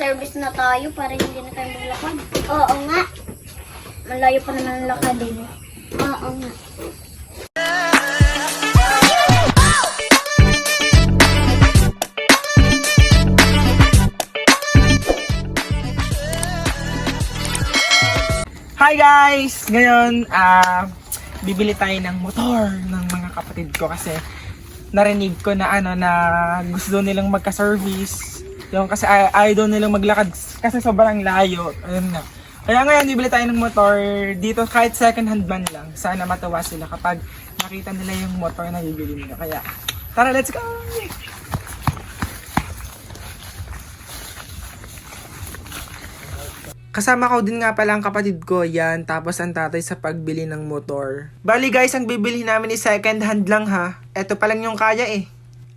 magpa-service na tayo para hindi na tayo maglakad. Oo nga. Malayo pa naman ang lakad din. Oo nga. Hi guys! Ngayon, ah, bibili tayo ng motor ng mga kapatid ko kasi narinig ko na ano na gusto nilang magka-service. Yung kasi ay, ayaw nilang maglakad kasi sobrang layo. Ayun nga. Kaya ngayon, bibili tayo ng motor dito kahit second hand man lang. Sana matawa sila kapag nakita nila yung motor na bibili nila. Kaya, tara, let's go! Kasama ko din nga pala ang kapatid ko, yan, tapos ang tatay sa pagbili ng motor. Bali guys, ang bibili namin is second hand lang ha. Ito pa lang yung kaya eh.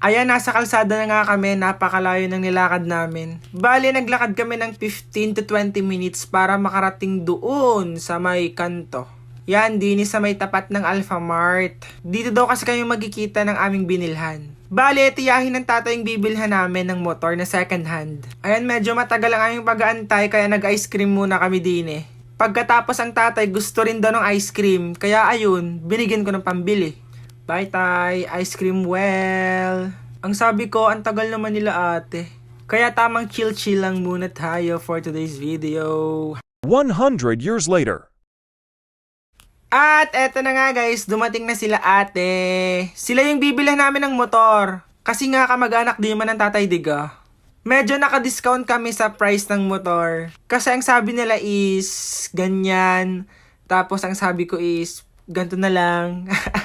Ayan, nasa kalsada na nga kami, napakalayo ng nilakad namin. Bali, naglakad kami ng 15 to 20 minutes para makarating doon sa may kanto. Yan, din sa may tapat ng Alphamart. Dito daw kasi kayo magkikita ng aming binilhan. Bali, tiyahin ng tatay yung bibilhan namin ng motor na second hand. Ayan, medyo matagal ang aming pag-aantay kaya nag-ice cream muna kami din eh. Pagkatapos ang tatay gusto rin daw ng ice cream, kaya ayun, binigyan ko ng pambili. Bye tay, ice cream well. Ang sabi ko, ang tagal naman nila ate. Kaya tamang chill-chill lang muna tayo for today's video. 100 years later. At eto na nga guys, dumating na sila ate. Sila yung bibilhan namin ng motor. Kasi nga kamag-anak di man ng tatay diga. Medyo naka-discount kami sa price ng motor. Kasi ang sabi nila is ganyan. Tapos ang sabi ko is ganito na lang.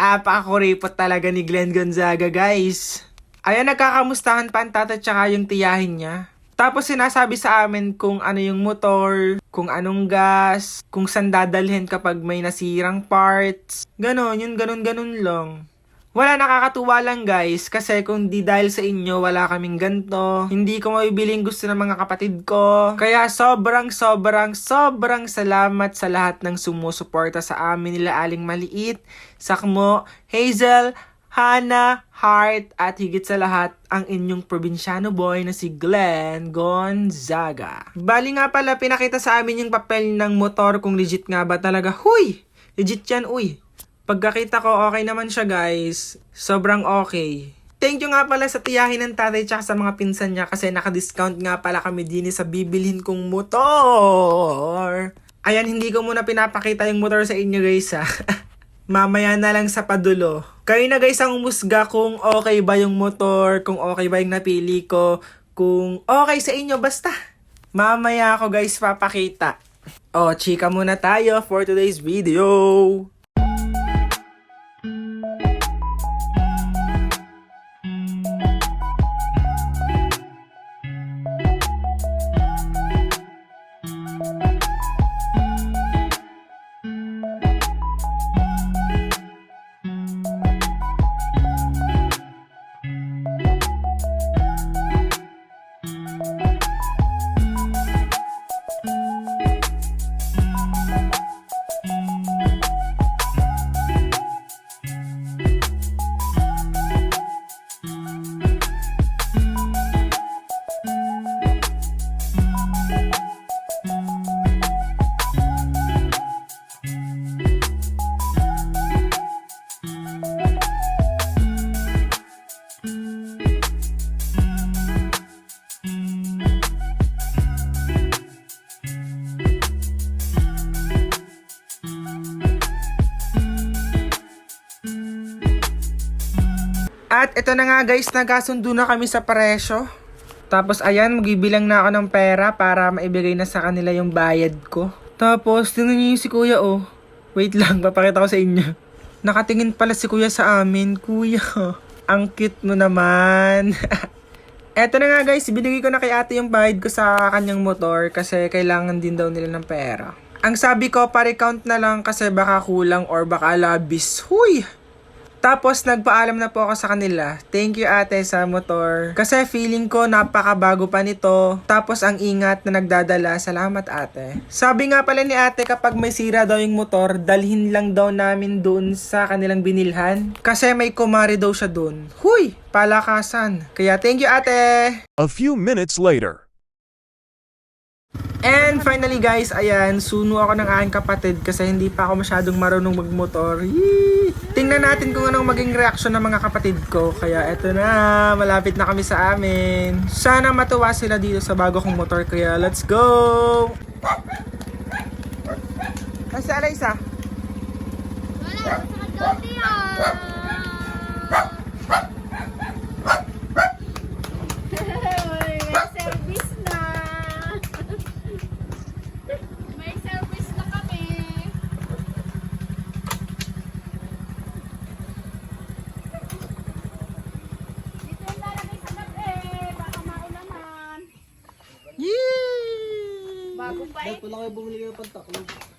Apakakuripot talaga ni Glenn Gonzaga guys. Ayan, nagkakamustahan pa ang tata tsaka yung tiyahin niya. Tapos sinasabi sa amin kung ano yung motor, kung anong gas, kung saan dadalhin kapag may nasirang parts. Ganon, yun ganon ganon lang. Wala nakakatuwa lang guys kasi kung di dahil sa inyo wala kaming ganto, hindi ko mabibiling gusto ng mga kapatid ko. Kaya sobrang sobrang sobrang salamat sa lahat ng sumusuporta sa amin nila Aling Maliit, Sakmo, Hazel, Hana, Heart, at higit sa lahat, ang inyong probinsyano boy na si Glenn Gonzaga. Bali nga pala, pinakita sa amin yung papel ng motor kung legit nga ba talaga. Huy! Legit yan, uy! Pagkakita ko, okay naman siya guys. Sobrang okay. Thank you nga pala sa tiyahin ng tatay tsaka sa mga pinsan niya kasi naka-discount nga pala kami din sa bibilhin kong motor. Ayan, hindi ko muna pinapakita yung motor sa inyo guys ha. Mamaya na lang sa padulo. Kayo na guys ang umusga kung okay ba yung motor, kung okay ba yung napili ko, kung okay sa inyo basta. Mamaya ako guys papakita. O, chika muna tayo for today's video. At ito na nga guys, nagkasundo na kami sa presyo. Tapos ayan, magbibilang na ako ng pera para maibigay na sa kanila yung bayad ko. Tapos, tingnan niyo si kuya oh. Wait lang, papakita ko sa inyo. Nakatingin pala si kuya sa amin. Kuya, ang cute mo naman. Eto na nga guys, binigay ko na kay ate yung bayad ko sa kanyang motor kasi kailangan din daw nila ng pera. Ang sabi ko, pare-count na lang kasi baka kulang or baka labis. Huy! Tapos nagpaalam na po ako sa kanila. Thank you ate sa motor. Kasi feeling ko napakabago pa nito. Tapos ang ingat na nagdadala. Salamat ate. Sabi nga pala ni ate kapag may sira daw yung motor, dalhin lang daw namin doon sa kanilang binilhan. Kasi may kumari daw siya doon. Huy! Palakasan. Kaya thank you ate! A few minutes later. And finally guys, ayan, suno ako ng aking kapatid kasi hindi pa ako masyadong marunong magmotor. Yee! Tingnan natin kung anong maging reaksyon ng mga kapatid ko. Kaya eto na, malapit na kami sa amin. Sana matuwa sila dito sa bago kong motor. Kaya let's go! Ay, si Alaysa? Wala, sa magdoti ah. May service na. May service na kami. Dito yung lalagay sa gabi. Baka maulaman. Yee! Bago pa eh. Wala kayo bumili ng pantaklo.